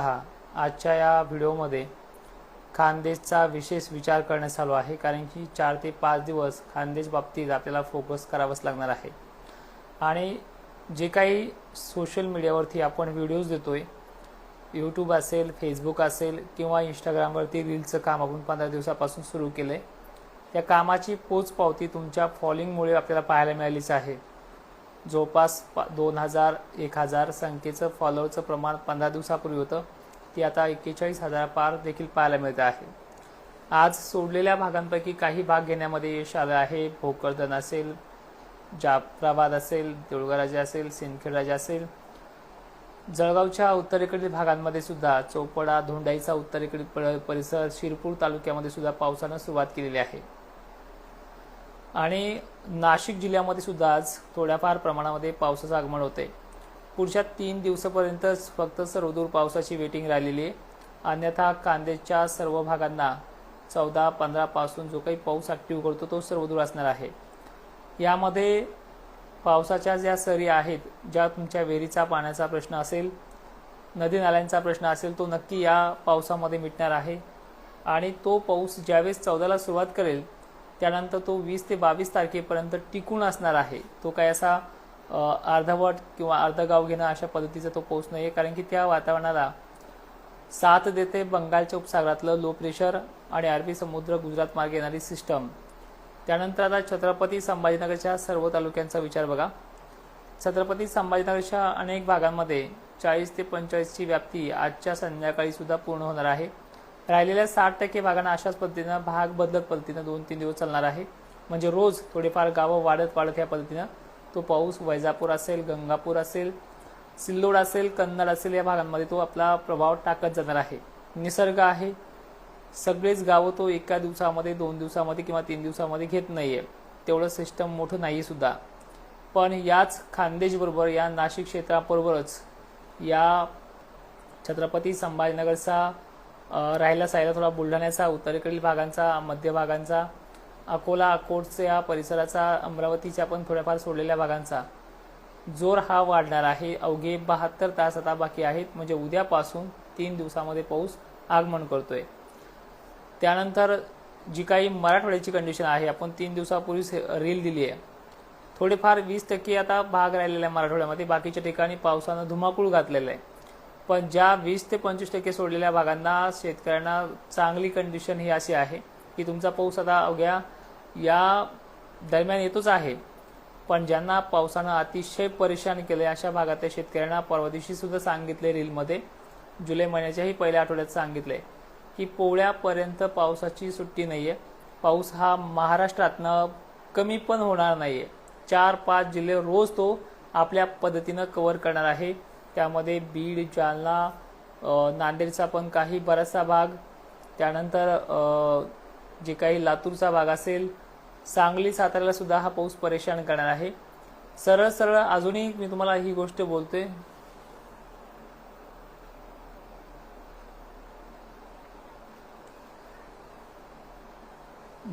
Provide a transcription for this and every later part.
हा आजच्या या व्हिडिओमध्ये खानदेशचा विशेष विचार करण्यात आलो आहे कारण की चार ते पाच दिवस खानदेश बाबतीत आपल्याला फोकस करावंच लागणार आहे. आणि जे काही सोशल मीडियावरती आपण व्हिडिओज देतोय यूट्यूब असेल फेसबुक असेल किंवा इंस्टाग्रामवरती रीलचं काम आपण पंधरा दिवसापासून सुरू केलं आहे त्या कामाची पोचपावती तुमच्या फॉलोइंगमुळे आपल्याला पाहायला मिळालीच आहे. जवळपास पा दोन हजार एक हजार संख्येचं फॉलोअरचं प्रमाण पंधरा दिवसापूर्वी होतं. ती आता एक्केचाळीस हजार पार देखील पाहायला मिळत आहे. आज सोडलेल्या भागांपैकी काही भाग घेण्यामध्ये यश आलं आहे. भोकरदन असेल जाफराबाद असेल देऊळगाराजे असेल सिंदखेडराजे असेल. जळगावच्या उत्तरेकडील भागांमध्ये सुद्धा चोपडा धोंडाईचा उत्तरेकडील परिसर शिरपूर तालुक्यामध्ये सुद्धा पावसानं सुरुवात केलेली आहे. आणि नाशिक जिल्ह्यामध्ये सुद्धा आज थोड्याफार प्रमाणामध्ये पावसाचं आगमन होते पुढच्या तीन दिवसापर्यंतच फक्त सर्वदूर पावसाची वेटिंग राहिलेली आहे. अन्यथा कांद्याच्या सर्व भागांना चौदा पंधरा पासून जो काही पाऊस ॲक्टिव्ह करतो तो सर्वदूर असणार आहे. यामध्ये पावसाच्या ज्या सरी आहेत ज्या तुमच्या विहिरीचा पाण्याचा प्रश्न असेल नदी नाल्यांचा प्रश्न असेल तो नक्की या पावसामध्ये मिटणार आहे. आणि तो पाऊस ज्यावेळेस चौदाला सुरुवात करेल त्यानंतर तो वीस ते बावीस तारखेपर्यंत टिकून असणार आहे. तो काय असा अर्धवट किंवा अर्ध गाव घेणं अशा पद्धतीचा तो पाऊस नाही आहे कारण की त्या वातावरणाला साथ देते बंगालच्या उपसागरातलं लो प्रेशर आणि अरबी समुद्र गुजरात मार्गे येणारी सिस्टम त्यानंतर आता छत्रपती संभाजीनगरच्या सर्व तालुक्यांचा विचार बघा. छत्रपती संभाजीनगरच्या अनेक भागांमध्ये चाळीस ते पंचेचाळीसची व्याप्ती आजच्या संध्याकाळी सुद्धा पूर्ण होणार आहे. राहिलेल्या साठ टक्के भागांना अशाच पद्धतीनं भाग बदलत पद्धतीनं दोन तीन दिवस चालणार आहे. म्हणजे रोज थोडेफार गावं वाढत वाढत या पद्धतीनं तो पाऊस वैजापूर असेल गंगापूर असेल सिल्लोड असेल कन्नड असेल या भागांमध्ये तो आपला प्रभाव टाकत जाणार आहे. निसर्ग आहे. सगळेच गावं तो एका दिवसामध्ये दोन दिवसामध्ये किंवा तीन दिवसामध्ये घेत नाही आहे तेवढं सिस्टम मोठं नाही सुद्धा. पण याच खानदेशबरोबर या नाशिक क्षेत्राबरोबरच या छत्रपती संभाजीनगरचा राहिला सायला थोडा बुलढाण्याचा उत्तरेकडील भागांचा मध्य भागांचा. अकोला अकोटच्या परिसराचा अमरावतीच्या पण थोड्याफार सोडलेल्या भागांचा. जोर हा वाढणार आहे. अवघे बहात्तर तास आता बाकी आहेत. म्हणजे उद्यापासून तीन दिवसामध्ये पाऊस आगमन करतोय. त्यानंतर जी काही मराठवाड्याची कंडिशन आहे आपण तीन दिवसापूर्वीच रील दिली आहे. थोडेफार वीस टक्के आता भाग राहिलेला आहे मराठवाड्यामध्ये. बाकीच्या ठिकाणी पावसानं धुमाकूळ घातलेला आहे. पण ज्या वीस ते पंचवीस टक्के सोडलेल्या भागांना शेतकऱ्यांना चांगली कंडिशन ही अशी आहे की तुमचा पाऊस आता अवघ्या या दरम्यान येतोच आहे. पण ज्यांना पावसानं अतिशय परेशान केले अशा भागातल्या शेतकऱ्यांना परवा दिवशी सुद्धा सांगितले रीलमध्ये जुलै महिन्याच्याही पहिल्या आठवड्यात सांगितले की पोळ्यापर्यंत पावसाची सुट्टी नाही आहे पाऊस हा महाराष्ट्रातनं कमी पण होणार नाही आहे चार पाच जिल्हे रोज तो आपल्या पद्धतीनं कव्हर करणार आहे. त्यामध्ये बीड जालना नांदेडचा पण काही बराचसा भाग. त्यानंतर जे काही लातूरचा भाग असेल सांगली साताऱ्याला सुद्धा हा पाऊस परेशान करणार आहे. सरळ सरळ अजूनही मी तुम्हाला ही गोष्ट बोलते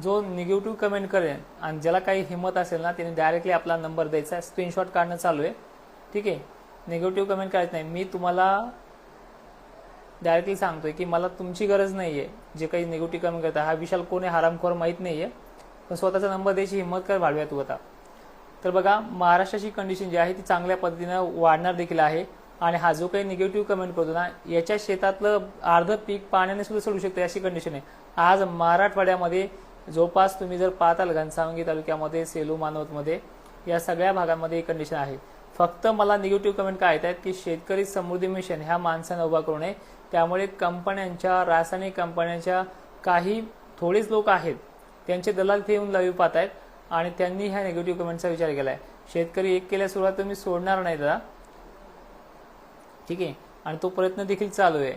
जो निगेटिव्ह कमेंट करेल आणि ज्याला काही हिंमत असेल ना त्याने डायरेक्टली आपला नंबर द्यायचा स्क्रीनशॉट काढणं चालू आहे. ठीक आहे? निगेटिव्ह कमेंट करायचं नाही. मी तुम्हाला डायरेक्टली सांगतोय की मला तुमची गरज नाही आहे जे काही निगेटिव्ह कमेंट करता. हा विशाल कोण आहे हरामखोर माहीत नाही आहे पण स्वतःचा नंबर द्यायची हिंमत कर वाढव्या तू आता. तर बघा महाराष्ट्राची कंडिशन जी आहे ती चांगल्या पद्धतीनं वाढणार देखील आहे. आणि हा जो काही निगेटिव्ह कमेंट करतो ना याच्या शेतातलं अर्ध पीक पाण्याने सुद्धा सोडू शकते अशी कंडिशन आहे. आज मराठवाड्यामध्ये जवळपास तुम्ही जर पाहताल घनसावंगी तालुक्यामध्ये सेलू मानवतमध्ये या सगळ्या भागांमध्ये ही कंडिशन आहे. फक्त मला निगेटिव्ह कमेंट काय येत आहेत की शेतकरी समृद्धी मिशन ह्या माणसानं उभा करू नये. त्यामुळे कंपन्यांच्या रासायनिक कंपन्यांच्या काही थोडेच लोक आहेत त्यांचे दलाल ते येऊन लाईव्ह पाहत आहेत आणि त्यांनी ह्या निगेटिव्ह कमेंटचा विचार केलाय. शेतकरी एक केल्या सुरुवात तुम्ही सोडणार नाही दादा. ठीक आहे? आणि तो प्रयत्न देखील चालू आहे.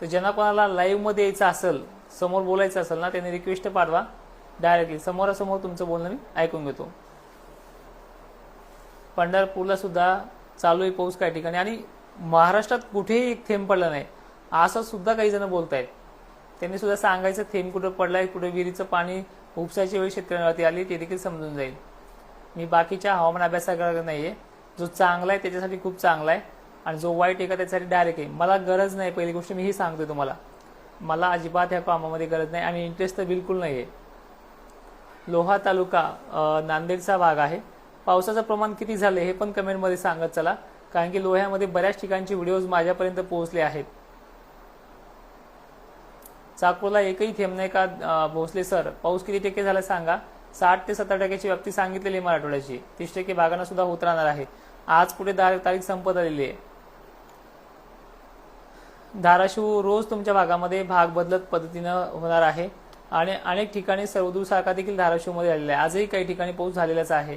तर ज्यांना कोणाला लाईव्हमध्ये यायचं असेल समोर बोलायचं असेल ना त्यांनी रिक्वेस्ट पाठवा. डायरेक्टली समोरासमोर तुमचं बोलणं मी ऐकून घेतो. पंढरपूरला सुद्धा चालू आहे पाऊस काही ठिकाणी. आणि महाराष्ट्रात कुठेही एक थेंब पडला नाही. असं सुद्धा काही जण बोलत आहेत त्यांनी सुद्धा सांगायचं थेंब कुठं पडलाय? कुठे विहिरीचं पाणी उपसायच्या वेळी शेतकऱ्यांवरती आली ते देखील समजून जाईल. मी बाकीच्या हवामान अभ्यासाकडे नाहीये. जो चांगला आहे त्याच्यासाठी खूप चांगला आहे. आणि जो वाईट आहे का त्याच्यासाठी डायरेक्ट आहे. मला गरज नाही. पहिली गोष्ट मी ही सांगतोय तुम्हाला. मला अजिबात ह्या कामामध्ये गरज नाही. आणि इंटरेस्ट तर बिलकुल नाही आहे लोहा तालुका नांदेडचा भाग आहे. पावसाचं प्रमाण किती झालं हे पण कमेंटमध्ये सांगत चला. कारण की लोह्यामध्ये बऱ्याच ठिकाणचे व्हिडिओज माझ्यापर्यंत पोहोचले आहेत. चाकूरला एकही थेंब नाही का भोसले सर? पाऊस किती टक्के झाला सांगा? साठ ते सत्तर टक्क्याची व्याप्ती सांगितलेली आहे मराठवाड्याची. तीस टक्के भागांना सुद्धा होत राहणार आहे. आज कुठे तारीख संपत आलेली आहे? धाराशिव रोज तुमच्या भागामध्ये भाग बदलत पद्धतीनं होणार आहे. आणि अनेक ठिकाणी सर्वदूर सारखा देखील धाराशिवमध्ये आलेला आहे. आजही काही ठिकाणी पाऊस झालेलाच आहे.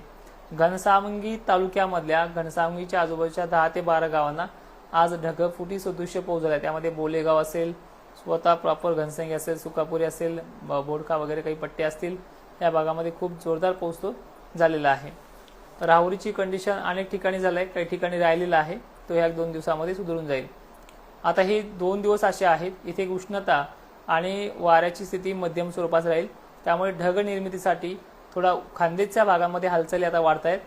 घनसावंगी तालुक्यामधल्या घनसावंगीच्या आजूबाजूच्या दहा ते बारा गावांना आज ढगफुटी सदृश्य पाऊस झाला त्यामध्ये बोलेगाव असेल स्वतः प्रॉपर घनसावंगी असेल सुकापुरी असेल ब- वगैरे काही पट्टे असतील या भागामध्ये खूप जोरदार पाऊस तो झालेला आहे. राहुरीची कंडिशन अनेक ठिकाणी झालंय काही ठिकाणी राहिलेला आहे तो ह्या दोन दिवसामध्ये सुधारून जाईल. आता हे दोन दिवस असे आहेत इथे उष्णता आणि वाऱ्याची स्थिती मध्यम स्वरूपात राहील. त्यामुळे ढग निर्मितीसाठी थोडा खानदेशच्या भागामध्ये हालचाली आता वाढत आहेत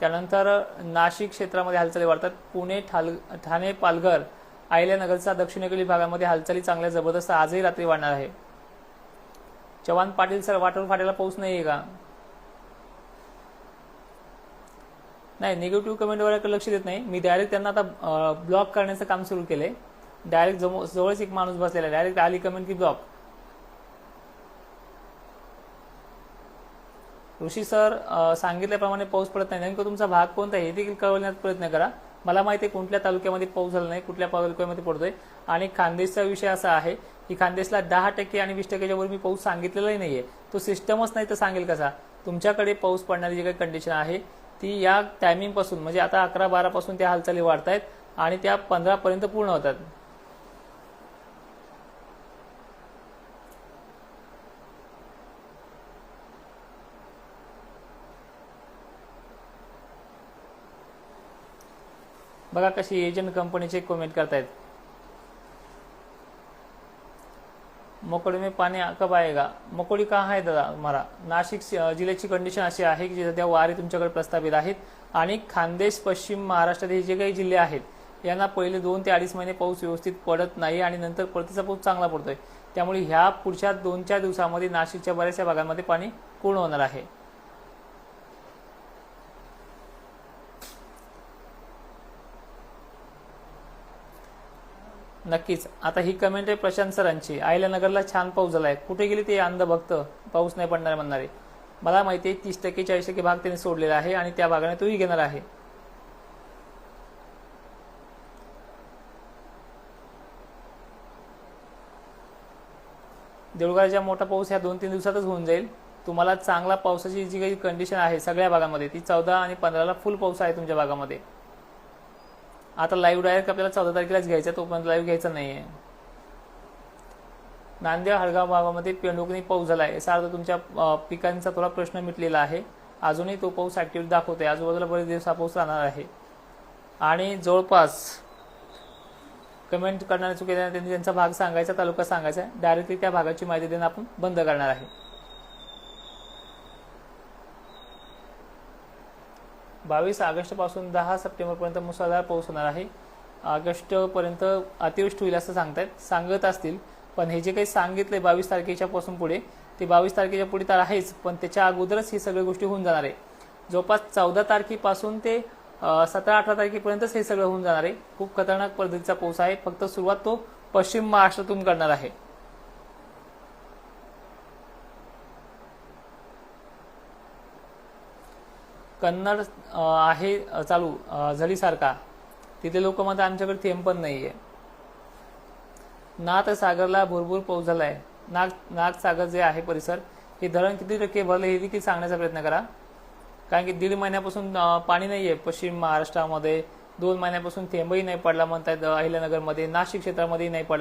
त्यानंतर नाशिक क्षेत्रामध्ये हालचाली वाढतात. पुणे ठाल ठाणे पालघर आयल्यानगरचा दक्षिणेकडील भागामध्ये हालचाली चांगल्या जबरदस्त आजही रात्री वाढणार आहे. चव्हाण पाटील सर वाटर फाट्याला पाऊस नाही आहे का? नाही निगेटिव्ह कमेंटवर लक्ष देत नाही. मी डायरेक्ट त्यांना आता ब्लॉक करण्याचं काम सुरू केलंय. डायरेक्ट जवळच एक माणूस बसलेला आहे. डायरेक्ट आली कमेंट की ब्लॉक ऋषी सर सांगितल्याप्रमाणे पाऊस पडत नाही. नेमकं तुमचा भाग कोणता आहे हे देखील कळवण्याचा प्रयत्न करा. मला माहिती आहे कुठल्या तालुक्यामध्ये पाऊस झाला नाही कुठल्या तालुक्यामध्ये पडतोय. आणि खानदेशचा विषय असा आहे की खानदेशला दहा टक्के आणि वीस टक्क्याच्या वर मी पाऊस सांगितलेलाही नाहीये. तो सिस्टमच नाही तर सांगेल कसा? तुमच्याकडे पाऊस पडणारी जी काही कंडिशन आहे ती या टायमिंगपासून म्हणजे आता अकरा बारा पासून त्या हालचाली वाढत आहेत आणि त्या पंधरा पर्यंत पूर्ण होतात. बघा कशी एजंट कंपनीचे कमेंट करतायत. मकोडी में पाणी कब आएगा मकोडी का आहे दादा हमारा नाशिक जिल्ह्याची कंडिशन अशी आहे की सध्या वारे तुमच्याकडे प्रस्थापित आहेत आणि खानदेश पश्चिम महाराष्ट्रात हे जे काही जिल्हे आहेत यांना पहिले दोन ते अडीच महिने पाऊस व्यवस्थित पडत नाही आणि नंतर परतीचा पाऊस चांगला पडतोय. त्यामुळे ह्या पुढच्या दोन चार दिवसामध्ये नाशिकच्या बऱ्याचशा भागांमध्ये पाणी पूर्ण होणार आहे. नक्कीच. आता ही कमेंट आहे प्रशांत सरांची. आयल्यानगरला छान पाऊस झालाय. कुठे गेली ते अंधभक्त? पाऊस नाही पडणार म्हणणारे. मला माहिती आहे तीस टक्के चाळीस टक्के भाग त्यांनी सोडलेला आहे आणि त्या भागाने तोही घेणार आहे. देऊळगावच्या मोठा पाऊस ह्या दोन तीन दिवसातच होऊन जाईल. तुम्हाला चांगला पावसाची जी काही कंडिशन आहे सगळ्या भागामध्ये ती चौदा आणि पंधराला फुल पाऊस आहे तुमच्या भागामध्ये. आता लाईव्ह डायरेक्ट आपल्याला चौदा तारखेलाच घ्यायचा तोपर्यंत लाईव्ह घ्यायचा नाही आहे नांदेड हळगाव भागामध्ये पेंडुकनी पाऊस झालाय. याचा अर्थ तुमच्या पिकांचा थोडा प्रश्न मिटलेला आहे. अजूनही तो पाऊस ऍक्टिव्ह दाखवतोय. आजूबाजूला बरेच दिवस हा पाऊस राहणार आहे. आणि जवळपास कमेंट करणारे चुकीने त्यांनी त्यांचा भाग सांगायचा तालुका सांगायचा. डायरेक्टली त्या भागाची माहिती देणं आपण बंद करणार आहे. बावीस ऑगस्टपासून दहा सप्टेंबरपर्यंत मुसळधार पाऊस होणार आहे. ऑगस्टपर्यंत अतिवृष्टी होईल असं सांगतायत. सांगत असतील पण हे जे काही सांगितलंय बावीस तारखेच्या पासून पुढे ते बावीस तारखेच्या पुढे तर आहेच पण त्याच्या अगोदरच ही सगळ्या गोष्टी होऊन जाणार आहे. जवळपास चौदा तारखेपासून ते सतरा अठरा तारखेपर्यंतच हे सगळं होऊन जाणार आहे. खूप खतरनाक पद्धतीचा पाऊस आहे. फक्त सुरुवात तो पश्चिम महाराष्ट्रातून करणार आहे. कन्नड आहे चालू झडीसारखा तिथे लोक म्हणतात आमच्याकडे थेंब पण नाहीये. नाथ सागरला भरपूर पाऊस झालाय. नाग नागसागर जे आहे परिसर हे धरण किती टक्के भरले हे देखील सांगण्याचा प्रयत्न करा. कारण की दीड महिन्यापासून पाणी नाहीये. पश्चिम महाराष्ट्रामध्ये दोन महिन्यापासून थेंबही नाही पडला म्हणतात अहिल्यानगरमध्ये. नाशिक क्षेत्रामध्येही नाही पडला.